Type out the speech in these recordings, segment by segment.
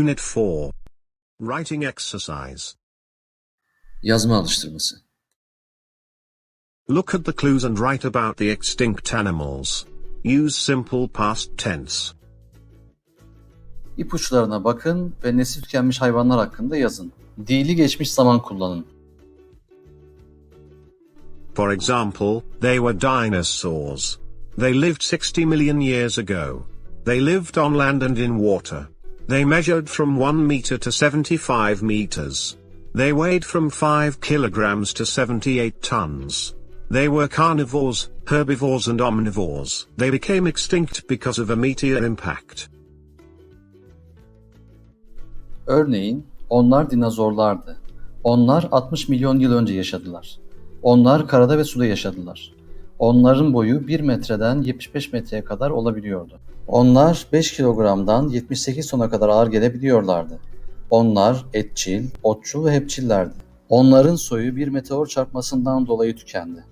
Unit 4. Writing exercise. Yazma alıştırması. Look at the clues and write about the extinct animals. Use simple past tense. İpuçlarına bakın ve nesli tükenmiş hayvanlar hakkında yazın. Dili geçmiş zaman kullanın. For example, they were dinosaurs. They lived 60 million years ago. They lived on land and in water. They measured from 1 meter to 75 meters. They weighed from 5 kilograms to 78 tons. They were carnivores, herbivores and omnivores. They became extinct because of a meteor impact. Örneğin, onlar dinozorlardı. Onlar 60 milyon yıl önce yaşadılar. Onlar karada ve suda yaşadılar. Onların boyu 1 metreden 75 metreye kadar olabiliyordu. Onlar 5 kilogramdan 78 tona kadar ağır gelebiliyorlardı. Onlar etçil, otçul ve hepçillerdi. Onların soyu bir meteor çarpmasından dolayı tükendi.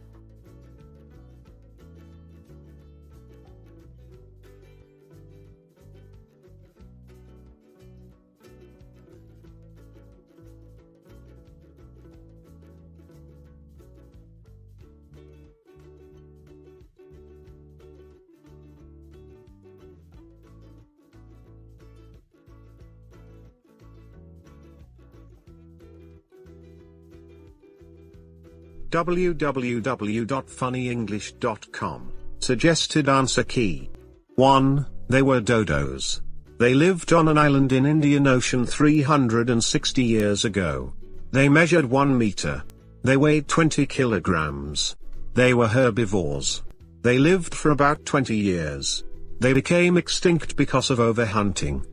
www.funnyenglish.com. Suggested answer key. 1. They were dodos. They lived on an island in Indian Ocean 360 years ago. They measured 1 meter. They weighed 20 kilograms. They were herbivores. They lived for about 20 years. They became extinct because of overhunting.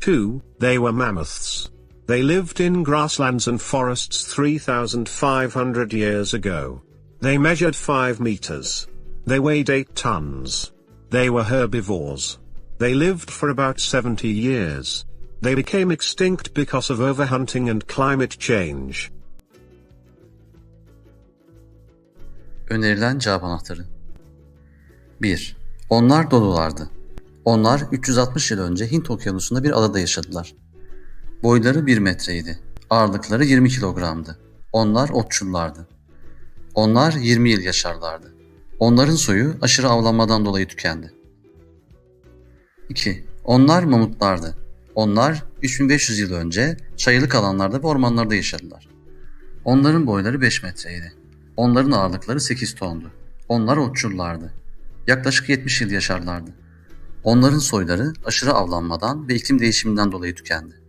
2. They were mammoths. They lived in grasslands and forests 3,500 years ago. They measured 5 meters. They weighed 8 tons. They were herbivores. They lived for about 70 years. They became extinct because of overhunting and climate change. Önerilen cevap anahtarı. 1. Onlar dodolardı. Onlar 360 yıl önce Hint okyanusunda bir adada yaşadılar. Boyları 1 metreydi. Ağırlıkları 20 kilogramdı. Onlar otçullardı. Onlar 20 yıl yaşarlardı. Onların soyu aşırı avlanmadan dolayı tükendi. 2. Onlar mamutlardı. Onlar 3500 yıl önce çayılık alanlarda ve ormanlarda yaşadılar. Onların boyları 5 metreydi. Onların ağırlıkları 8 tondu. Onlar otçullardı. Yaklaşık 70 yıl yaşarlardı. Onların soyları aşırı avlanmadan ve iklim değişiminden dolayı tükendi.